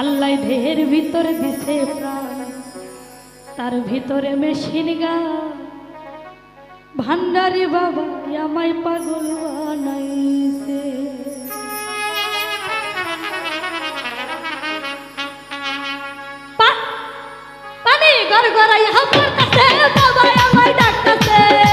আল্লাহ দেহের ভিতরে দিছে প্রাণ। তার ভিতরে মেশিন গা ভান্ডারি বাবা, আমায় পাগল বানাইছে। গড় গড়াই হাফার কাছে বাবা আমায় ডাকতেছে।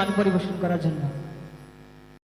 গান পরিবেশন করার জন্য।